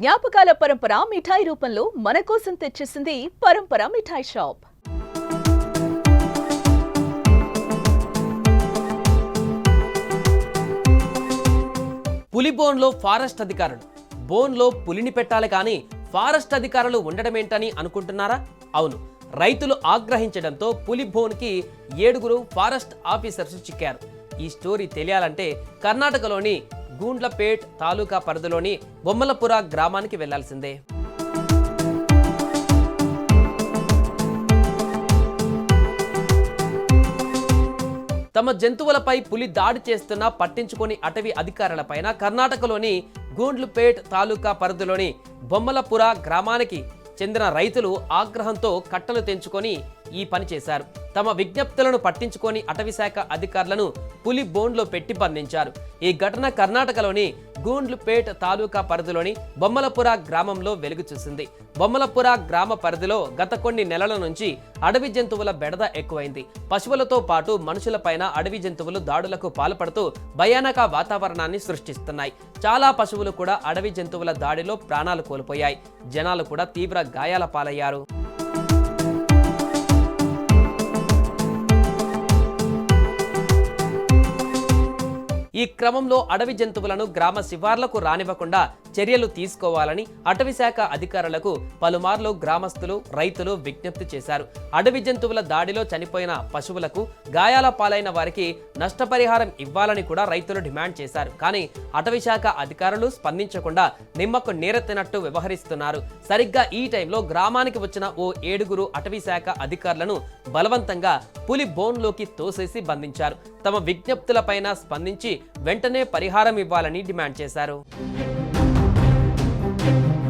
జ్ఞాపకాల పరంపర మిఠాయి రూపంలో మన కోసం తెచ్చేసింది పరంపర మిఠాయి షాప్. పులి బోన్లో ఫారెస్ట్ అధికారులు. బోన్లో పులిని పెట్టాలి కానీ ఫారెస్ట్ అధికారులు ఉండడమేంటని అనుకుంటున్నారా? అవును. రైతులు ఆగ్రహించడంతో పులి బోన్కి ఏడుగురు ఫారెస్ట్ ఆఫీసర్స్ చిక్కారు. ఈ స్టోరీ తెలియాలంటే కర్ణాటకలోని గూండ్లపేట్ తాలూకా పరిధిలోని బొమ్మలపుర గ్రామానికి వెళ్ళాల్సిందే. తమ జంతువులపై పులి దాడి చేస్తున్నా పట్టించుకొని అటవీ అధికారులపైన కర్ణాటకలోని గూండ్లుపేట్ తాలూకా పరిధిలోని బొమ్మలపుర గ్రామానికి చెందిన రైతులు ఆగ్రహంతో కట్టలు తెంచుకొని ఈ పని చేశారు. తమ విజ్ఞప్తులను పట్టించుకొని అటవీశాఖ అధికారులను పులి బోన్లో పెట్టి బంధించారు. ఈ ఘటన కర్ణాటకలోని గూండ్లుపేట్ తాలూకా పరిధిలోని బొమ్మలపుర గ్రామంలో వెలుగు చూసింది. బొమ్మలపుర గ్రామ పరిధిలో గత కొన్ని నెలల నుంచి అడవి జంతువుల బెడద ఎక్కువైంది. పశువులతో పాటు మనుషులపైన అడవి జంతువులు దాడులకు పాల్పడుతూ భయానక వాతావరణాన్ని సృష్టిస్తున్నాయి. చాలా పశువులు కూడా అడవి జంతువుల దాడిలో ప్రాణాలు కోల్పోయాయి. జనాలు కూడా తీవ్ర గాయాల పాలయ్యారు. ఈ క్రమంలో అడవి జంతువులను గ్రామ శివార్లకు రానివ్వకుండా చర్యలు తీసుకోవాలని అటవీశాఖ అధికారులకు పలుమార్లు గ్రామస్తులు రైతులు విజ్ఞప్తి చేశారు. అడవి జంతువుల దాడిలో చనిపోయిన పశువులకు గాయాల పాలైన వారికి నష్టపరిహారం ఇవ్వాలని కూడా రైతులు డిమాండ్ చేశారు. కానీ అటవీశాఖ అధికారులు స్పందించకుండా నిమ్మకు నీరెత్తినట్టు వ్యవహరిస్తున్నారు. సరిగ్గా ఈ టైంలో గ్రామానికి వచ్చిన ఓ ఏడుగురు అటవీశాఖ అధికారులను బలవంతంగా పులి బోన్లోకి తోసేసి బంధించారు. తమ విజ్ఞప్తులపైన స్పందించి వెంటనే పరిహారం ఇవ్వాలని డిమాండ్ చేశారు. Thank you.